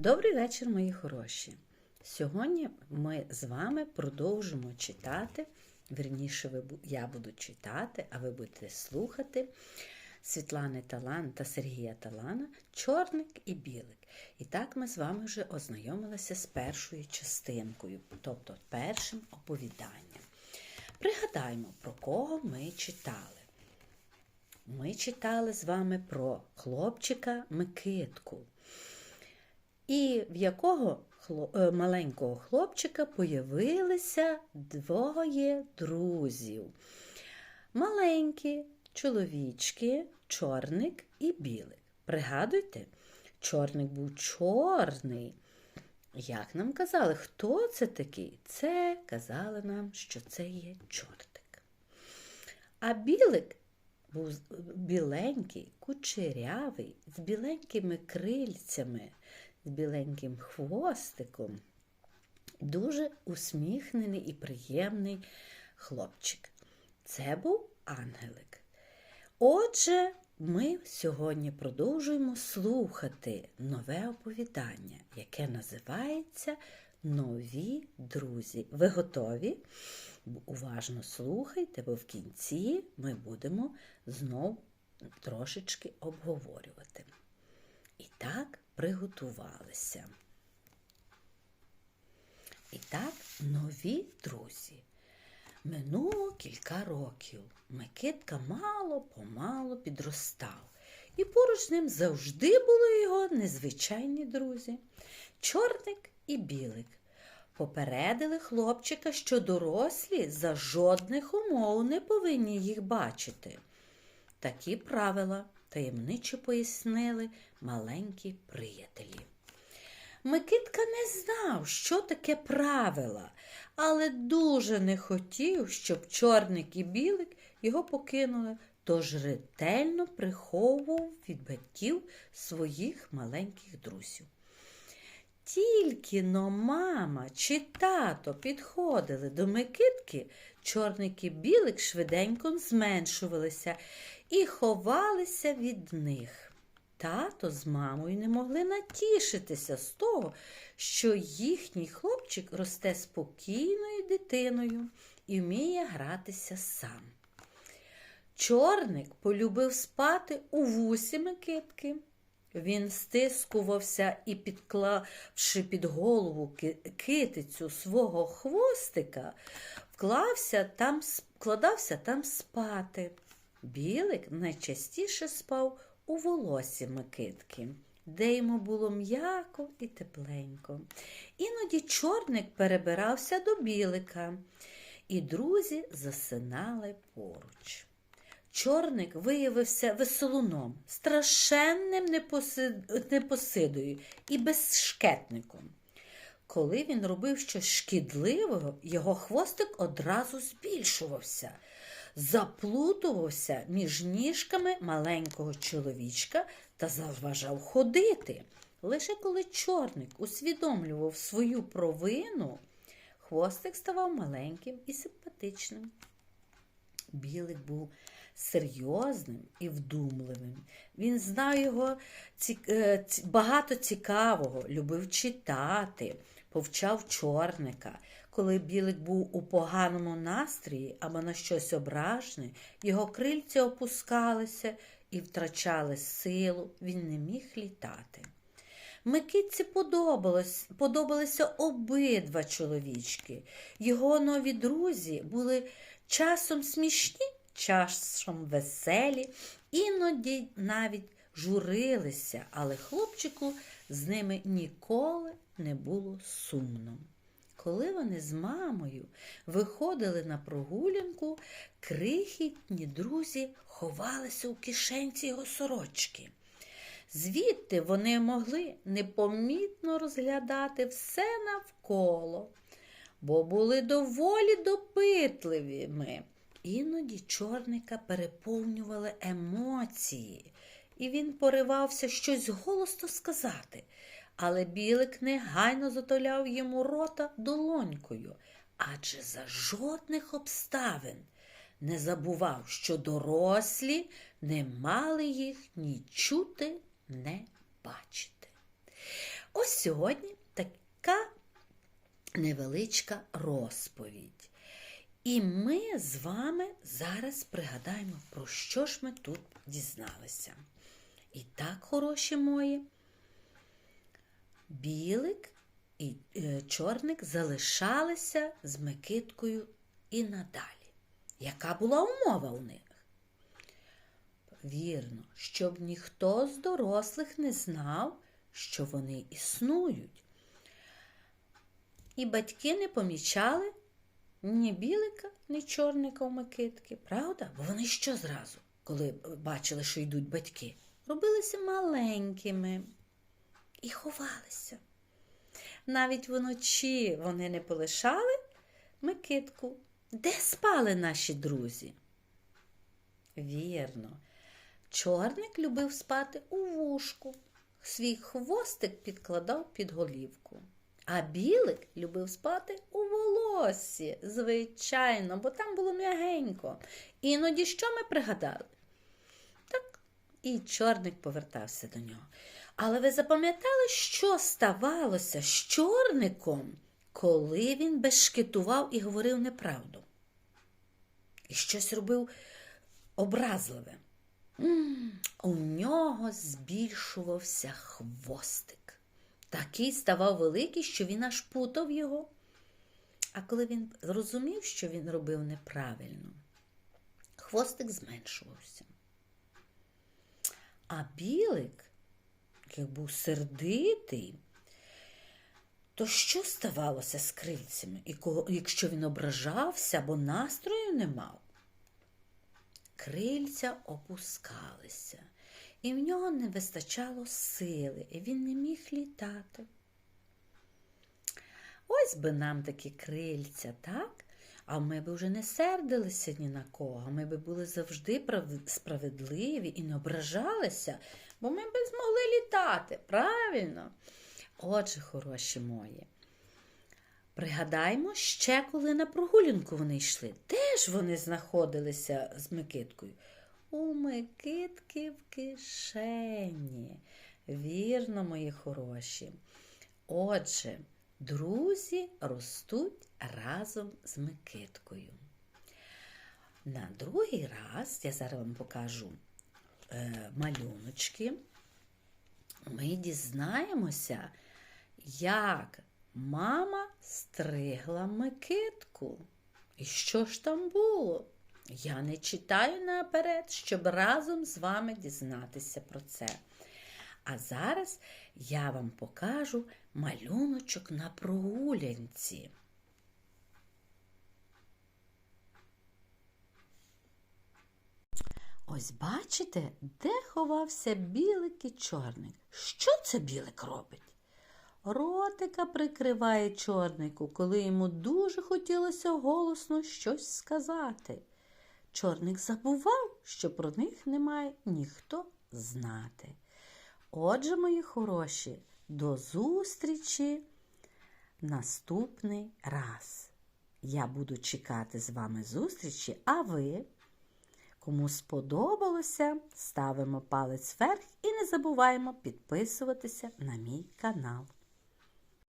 Добрий вечір, мої хороші. Сьогодні ми з вами продовжимо читати. Вірніше, ви я буду читати, а ви будете слухати Світлани Талан та Сергія Талана Чорник і білик. І так ми з вами вже ознайомилися з першою частинкою, тобто першим оповіданням. Пригадаймо, про кого ми читали. Ми читали з вами про хлопчика Микитку і в якого е, маленького хлопчика появилися двоє друзів. Маленькі чоловічки, чорник і білик. Пригадуйте, чорник був чорний. Як нам казали, хто це такий? Це казали нам, що це є чортик. А білик був біленький, кучерявий, з біленькими крильцями, з біленьким хвостиком. Дуже усміхнений і приємний хлопчик. Це був ангелик. Отже, ми сьогодні продовжуємо слухати нове оповідання, яке називається Нові друзі. Ви готові? Уважно слухайте, бо в кінці ми будемо знов трошечки обговорювати. І так приготувалися. І так, нові друзі. Минуло кілька років. Микитка мало помало підростав. І поруч ним завжди були його незвичайні друзі чорник і білик. Попередили хлопчика, що дорослі за жодних умов не повинні їх бачити. Такі правила таємниче пояснили маленькі приятелі. Микитка не знав, що таке правила, але дуже не хотів, щоб чорник і білик його покинули, тож ретельно приховував від батьків своїх маленьких друзів. Тільки но мама чи тато підходили до Микитки, чорник і білик швиденько зменшувалися і ховалися від них. Тато з мамою не могли натішитися з того, що їхній хлопчик росте спокійною дитиною і вміє гратися сам. Чорник полюбив спати у вусі Микитки. Він стискувався і, підклавши під голову китицю свого хвостика, вклався там, вкладався там спати. Білик найчастіше спав у волосі Микитки, де йому було м'яко і тепленько. Іноді чорник перебирався до білика, і друзі засинали поруч. Чорник виявився веселуном, страшенним непосидою і безшкетником. Коли він робив щось шкідливого, його хвостик одразу збільшувався, заплутувався між ніжками маленького чоловічка та заважав ходити. Лише коли чорник усвідомлював свою провину, хвостик ставав маленьким і симпатичним. Білик був серйозним і вдумливим. Він знав його е, багато цікавого, любив читати, повчав чорника. Коли білик був у поганому настрої або на щось ображене, його крильця опускалися і втрачали силу, він не міг літати. Микитці подобалися обидва чоловічки. Його нові друзі були часом смішні, часом веселі, іноді навіть журилися, але хлопчику з ними ніколи не було сумно. Коли вони з мамою виходили на прогулянку, крихітні друзі ховалися у кишенці його сорочки. Звідти вони могли непомітно розглядати все навколо, бо були доволі допитливими. Іноді чорника переповнювали емоції, і він поривався щось голосно сказати, але білик негайно затоляв йому рота долонькою, адже за жодних обставин не забував, що дорослі не мали їх ні чути, не бачити. Ось сьогодні така невеличка розповідь. І ми з вами зараз пригадаємо, про що ж ми тут дізналися. І так, хороші мої, білик і е, чорник залишалися з Микиткою і надалі. Яка була умова у них? Вірно, щоб ніхто з дорослих не знав, що вони існують. І батьки не помічали ні білика, ні чорника у Микитки, правда? Бо вони що зразу, коли бачили, що йдуть батьки, робилися маленькими і ховалися. Навіть вночі вони не полишали Микитку. Де спали наші друзі? Вірно, чорник любив спати у вушку, свій хвостик підкладав під голівку. А білик любив спати у волоссі, звичайно, бо там було м'ягенько. Іноді що ми пригадали? Так, і чорник повертався до нього. Але ви запам'ятали, що ставалося з чорником, коли він безшкетував і говорив неправду? І щось робив образливе. М, У нього збільшувався хвостик. Такий ставав великий, що він аж путав його. А коли він зрозумів, що він робив неправильно, хвостик зменшувався. А білик, як був сердитий, то що ставалося з крильцями, якщо він ображався або настрою не мав? Крильця опускалися, і в нього не вистачало сили, і він не міг літати. Ось би нам такі крильця, так? А ми б вже не сердилися ні на кого. Ми б були завжди справедливі і не ображалися, бо ми б змогли літати, правильно? Отже, хороші мої. Пригадаймо ще, коли на прогулянку вони йшли. Де ж вони знаходилися з Микиткою? У Микитки в кишені. Вірно, мої хороші. Отже, друзі ростуть разом з Микиткою. На другий раз я зараз вам покажу е, малюночки. Ми дізнаємося, як мама стригла Микитку. І що ж там було? Я не читаю наперед, щоб разом з вами дізнатися про це. А зараз я вам покажу малюночок на прогулянці. Ось бачите, де ховався білик і чорник. Що це білик робить? Ротика прикриває чорнику, коли йому дуже хотілося голосно щось сказати. Чорник забував, що про них не має ніхто знати. Отже, мої хороші, до зустрічі наступний раз. Я буду чекати з вами зустрічі, а ви, кому сподобалося, ставимо палець вверх і не забуваємо підписуватися на мій канал.